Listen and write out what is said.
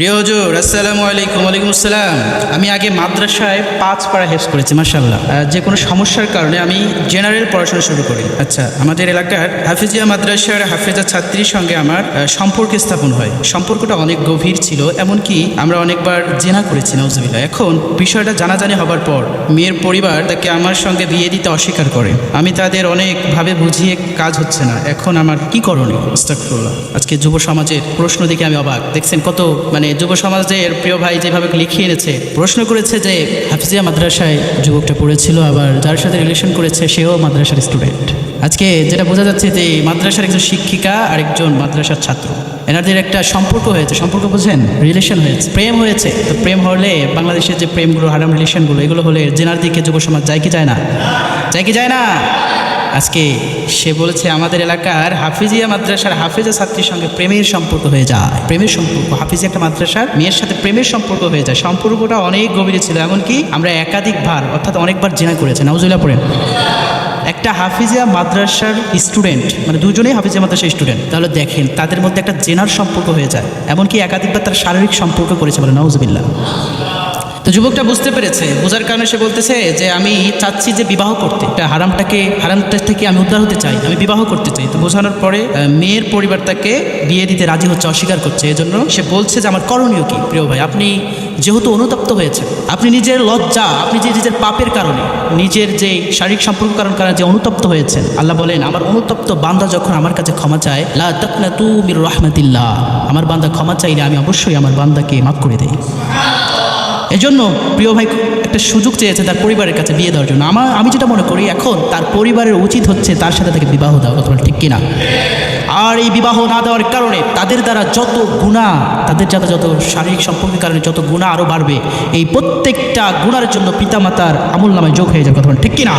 প্রিয় হজুর, আসসালামু আলাইকুম, ওয়ালাইকুম আসসালাম। আমি আগে মাদ্রাসায় পাঁচ পাড়া হেফ করেছি মাসাল্লাহ যে কোনো সমস্যার কারণে আমি জেনারেল পড়াশোনা শুরু করি। আচ্ছা আমাদের এলাকার হাফিজিয়া মাদ্রাসার হাফেজা ছাত্রীর সঙ্গে আমার সম্পর্ক স্থাপন হয়। সম্পর্কটা অনেক গভীর ছিল, এমনকি আমরা অনেকবার জেনা করেছি নজবিল্লা এখন বিষয়টা জানাজানি হবার পর, মেয়ের পরিবার তাকে আমার সঙ্গে বিয়ে দিতে অস্বীকার করে। আমি তাদের অনেকভাবে বুঝিয়ে কাজ হচ্ছে না। এখন আমার কি করণীয়। আজকে যুব সমাজের প্রশ্ন দেখে আমি অবাক। দেখছেন কত মানে যুব সমাজের প্রিয় ভাই যেভাবে লিখিয়ে এনেছে, প্রশ্ন করেছে যে হাফিজিয়া মাদ্রাসায় যুবকটা পড়েছিল, আবার যার সাথে রিলেশন করেছে সেও মাদ্রাসার স্টুডেন্ট আজকে যেটা বোঝা যাচ্ছে যে মাদ্রাসার একজন শিক্ষিকা আর একজন মাদ্রাসার ছাত্র। এনাদের একটা সম্পর্ক হয়েছে, সম্পর্ক বুঝেন? রিলেশন হয়েছে, প্রেম হয়েছে। তো প্রেম হলে বাংলাদেশের যে প্রেমগুলো, হারাম রিলেশনগুলো এগুলো হলে জেনার দিকে যুব সমাজ যায় কি যায় না? যায় কি যায় না? আজকে সে বলেছে, আমাদের এলাকার হাফিজিয়া মাদ্রাসার হাফিজা ছাত্রীর সঙ্গে প্রেমের সম্পর্ক হয়ে যায়। প্রেমের সম্পর্ক, হাফিজিয়া একটা মাদ্রাসার মেয়ের সাথে প্রেমের সম্পর্ক হয়ে যায়। সম্পর্কটা অনেক গভীরে ছিল, এমনকি আমরা একাধিকবার অর্থাৎ অনেকবার জেনা করেছি। নাউজুল্লাহ পড়েন। একটা হাফিজিয়া মাদ্রাসার স্টুডেন্ট মানে দুজনেই হাফিজিয়া মাদ্রাসার স্টুডেন্ট, তাহলে দেখেন, তাদের মধ্যে একটা জেনার সম্পর্ক হয়ে যায়। এমনকি একাধিকবার তার শারীরিক সম্পর্ক করেছে বলে নাউজবিল্লা তো যুবকটা বুঝতে পেরেছে। বোঝার কারণে সে বলতেছে যে, আমি চাচ্ছি যে বিবাহ করতে। এটা হারামটাকে, হারামটা থেকে আমি উদ্ধার হতে চাই। আমি বিবাহ করতে চাই। তো বোঝানোর পরে মেয়ের পরিবার তাকে বিয়ে দিতে রাজি হচ্ছে, অস্বীকার করছে। এজন্য সে বলছে যে, আমার করণীয় কি, প্রিয় ভাই? আপনি যেহেতু অনুতপ্ত হয়েছে আপনি নিজের লজ্জা, আপনি যে নিজের পাপের কারণে, নিজের যে শারীরিক সম্পর্ক কারণ কারণে যে অনুতপ্ত হয়েছেন, আল্লাহ বলেন, আমার অনুতপ্ত বান্দা যখন আমার কাছে ক্ষমা চায়, লা তাকনা তু মির রহমাতিল্লাহ। আমার বান্দা ক্ষমা চাইলে আমি অবশ্যই আমার বান্দাকে মাফ করে দেই। এজন্য প্রিয় ভাই একটা সুযোগ চেয়েছে তার পরিবারের কাছে বিয়ে দেওয়ার জন্য। আমার আমি যেটা মনে করি এখন তার পরিবারের উচিত হচ্ছে তার সাথে তাকে বিবাহ দেওয়া, কথা ঠিক কিনা? আর এই বিবাহ না দেওয়ার কারণে তাদের দ্বারা যত গুণা, তাদের যাতে যত শারীরিক সম্পর্কের কারণে যত গুণা আরও বাড়বে, এই প্রত্যেকটা গুণার জন্য পিতামাতার আমল নামে যোগ হয়ে যাবে, কথা ঠিক কিনা?